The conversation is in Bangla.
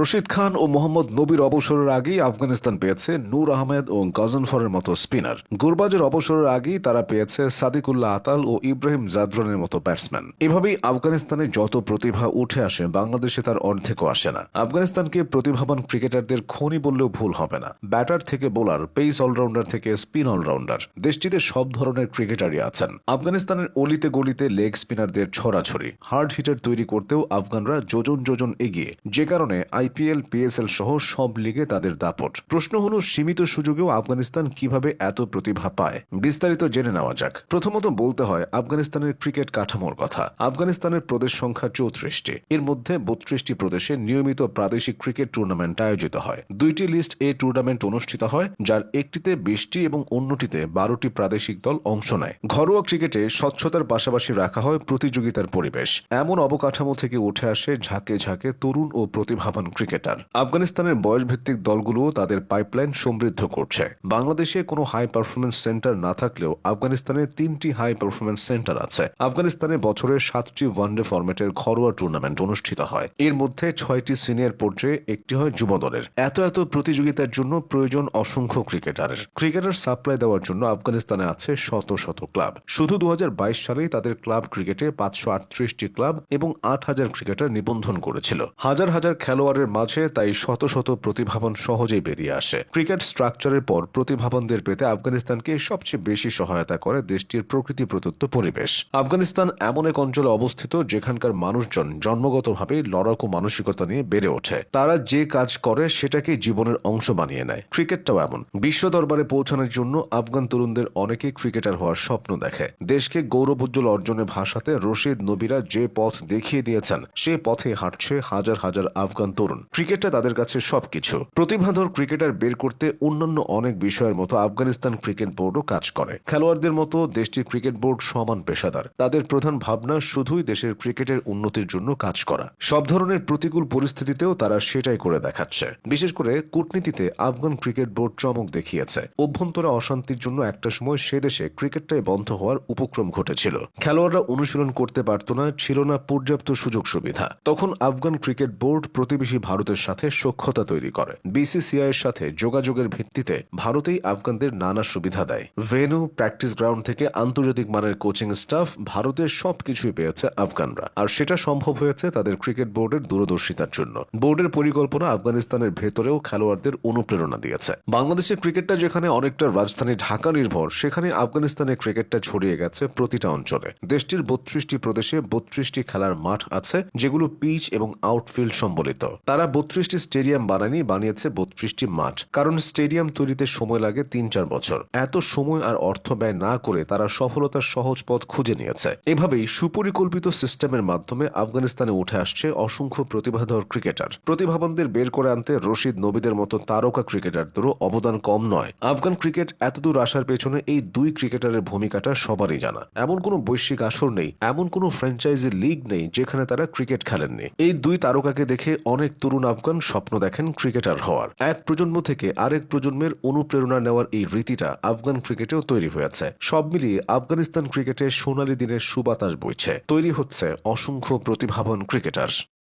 রশিদ খান ও মোহাম্মদ নবীর অবসরের আগেই আফগানিস্তান পেয়েছে নূর আহমেদ ও গজনফরের মতো স্পিনার। গুরবাজের অবসরের আগেই তারা পেয়েছে সাদিকুল্লাহ আতাল ও ইব্রাহিম জাদরানের মতো ব্যাটসম্যান। এভাবেই আফগানিস্তানে যত প্রতিভা উঠে আসে, বাংলাদেশে তার অর্ধেকও আসে না। আফগানিস্তানকে প্রতিভাবান ক্রিকেটারদের খনি বললেও ভুল হবে না। ব্যাটার থেকে বোলার, পেস অলরাউন্ডার থেকে স্পিন অলরাউন্ডার, দেশটিতে সব ধরনের ক্রিকেটারই আছেন। আফগানিস্তানের অলিতে গলিতে লেগ স্পিনারদের ছড়াছড়ি, হার্ড হিটার তৈরি করতেও আফগানরা যোজন যোজন এগিয়ে, যে কারণে আইপিএল, পিএসএল সহ সব লিগে তাদের দাপট। প্রশ্ন হলো, সীমিত সুযোগেও আফগানিস্তান কীভাবে এত প্রতিভা পায়? বিস্তারিত জেনে নেওয়া যাক। প্রথমত বলতে হয়, আফগানিস্তানের ক্রিকেট কাঠামোর কথা। আফগানিস্তানের প্রদেশ সংখ্যা চৌত্রিশটি। এর মধ্যে বত্রিশটি প্রদেশে নিয়মিত প্রাদেশিক ক্রিকেট টুর্নামেন্ট আয়োজিত হয়। দুইটি লিস্ট এ টুর্নামেন্ট অনুষ্ঠিত হয়, যার একটিতে বিশটি এবং অন্যটিতে বারোটি প্রাদেশিক দল অংশ নেয়। ঘরোয়া ক্রিকেটে স্বচ্ছতার পাশাপাশি রাখা হয় প্রতিযোগিতার পরিবেশ। এমন অবকাঠামো থেকে উঠে আসে ঝাঁকে ঝাঁকে তরুণ ও প্রতিভাবান ক্রিকেটার। আফগানিস্তানের বয়সভিত্তিক দলগুলোও তাদের পাইপলাইন সমৃদ্ধ করছে। বাংলাদেশে কোনো হাই পারফরমেন্স সেন্টার না থাকলেও আফগানিস্তানে তিনটি হাই পারফরমেন্স সেন্টার আছে। আফগানিস্তানে বছরে সাতটি ওয়ানডে ফরম্যাটের ঘরোয়া টুর্নামেন্ট অনুষ্ঠিত হয়। এর মধ্যে ছয়টি সিনিয়র পর্যায়ে, একটি হয় যুব দলের। এত এত প্রতিযোগিতার জন্য প্রয়োজন অসংখ্য ক্রিকেটারের। ক্রিকেটার সাপ্লাই দেওয়ার জন্য আফগানিস্তানে আছে শত শত ক্লাব শুধু দু হাজার বাইশ সালেই তাদের ক্লাব ক্রিকেটে পাঁচশো আটত্রিশটি ক্লাব এবং আট হাজার ক্রিকেটার নিবন্ধন করেছিল। হাজার হাজার খেলোয়াড়ের মাঝে তাই শত শত প্রতিভাবান সহজেই বেরিয়ে আসে। ক্রিকেট স্ট্রাকচারের পর প্রতিভাবানদের পেতে আফগানিস্তানকে সবচেয়ে বেশি সহায়তা করে দেশটির প্রকৃতি প্রদত্ত পরিবেশ। আফগানিস্তান এমন এক অঞ্চলে অবস্থিত যেখানকার মানুষজন জন্মগতভাবে লড়াকু মানসিকতা নিয়ে বেড়ে ওঠে। তারা যে কাজ করে সেটাকে জীবনের অংশ বানিয়ে নেয়। ক্রিকেটটাও এমন। বিশ্ব দরবারে পৌঁছানোর জন্য আফগান তরুণদের অনেকেই ক্রিকেটার হওয়ার স্বপ্ন দেখে। দেশকে গৌরবোজ্জ্বল অর্জনে ভাষাতে রশিদ নবীরা যে পথ দেখিয়ে দিয়েছেন, সে পথে হাঁটছে হাজার হাজার আফগান তরুণ। ক্রিকেটটা তাদের কাছে সবকিছু। প্রতিভাধর ক্রিকেটার বের করতে অন্যান্য অনেক বিষয়ের মতো আফগানিস্তান ক্রিকেট বোর্ডও কাজ করে। খেলোয়াড়দের মতো দেশটির ক্রিকেট বোর্ড সমান পেশাদার। তাদের প্রধান ভাবনা শুধুই দেশের ক্রিকেটের উন্নতির জন্য কাজ করা। সব ধরনের প্রতিকূল পরিস্থিতিতেও তারা সেটাই করে দেখাচ্ছে। বিশেষ করে কূটনীতিতে আফগান ক্রিকেট বোর্ড চমক দেখিয়েছে। অভ্যন্তরে অশান্তির জন্য একটা সময় সে দেশে ক্রিকেটটাই বন্ধ হওয়ার উপক্রম ঘটেছিল। খেলোয়াড়রা অনুশীলন করতে পারত না, ছিল না পর্যাপ্ত সুযোগ সুবিধা তখন আফগান ক্রিকেট বোর্ড প্রতিবেশী ভারতের সাথে সখ্যতা তৈরি করে। বিসিসিআই এর সাথে যোগাযোগের ভিত্তিতে ভারতেই আফগানদের নানা সুবিধা দেয়। ভেনু প্র্যাকটিস গ্রাউন্ড থেকে আন্তর্জাতিক মানের কোচিং স্টাফ ভারতের সবকিছুই পেয়েছে আফগানরা। আর সেটা সম্ভব হয়েছে তাদের ক্রিকেট বোর্ডের দূরদর্শিতার জন্য। বোর্ডের পরিকল্পনা আফগানিস্তানের ভেতরেও খেলোয়াড়দের অনুপ্রেরণা দিয়েছে। বাংলাদেশের ক্রিকেটটা যেখানে অনেকটা রাজধানী ঢাকা নির্ভর, সেখানে আফগানিস্তানের ক্রিকেটটা ছড়িয়ে গেছে প্রতিটা অঞ্চলে। দেশটির বত্রিশটি প্রদেশে বত্রিশটি খেলার মাঠ আছে, যেগুলো পিচ এবং আউটফিল্ড সম্বলিত। তারা বত্রিশটি স্টেডিয়াম বানায়নি, বানিয়েছে বত্রিশটি মাঠ। কারণ স্টেডিয়াম তৈরিতে সময় লাগে তিন চার বছর। এত সময় আর অর্থ ব্যয় না করে তারা সফলতার সহজ পথ খুঁজে নিয়েছে। এভাবেই সুপরিকল্পিত সিস্টেমের মাধ্যমে আফগানিস্তানে উঠে আসছে অসংখ্য প্রতিভাধর ক্রিকেটার। প্রতিভাবানদের বের করে আনতে রশিদ নবীদের মতো তারকা ক্রিকেটারদেরও অবদান কম নয়। আফগান ক্রিকেট এতদূর আসার পেছনে এই দুই ক্রিকেটারের ভূমিকাটা সবারই জানা। এমন কোনো বৈশ্বিক আসর নেই, এমন কোনো ফ্র্যাঞ্চাইজি লিগ নেই, যেখানে তারা ক্রিকেট খেলেননি। এই দুই তারকাকে দেখে অনেক তরুণ আফগান স্বপ্ন দেখেন ক্রিকেটার হওয়ার। এক প্রজন্ম থেকে আরেক প্রজন্মের অনুপ্রেরণা নেওয়ার এই রীতিটা আফগান ক্রিকেটেও তৈরি হয়েছে। সব মিলিয়ে আফগানিস্তান ক্রিকেটে সোনালী দিনের সুবাতাস বইছে। তৈরি হচ্ছে অসংখ্য প্রতিভাবান ক্রিকেটার।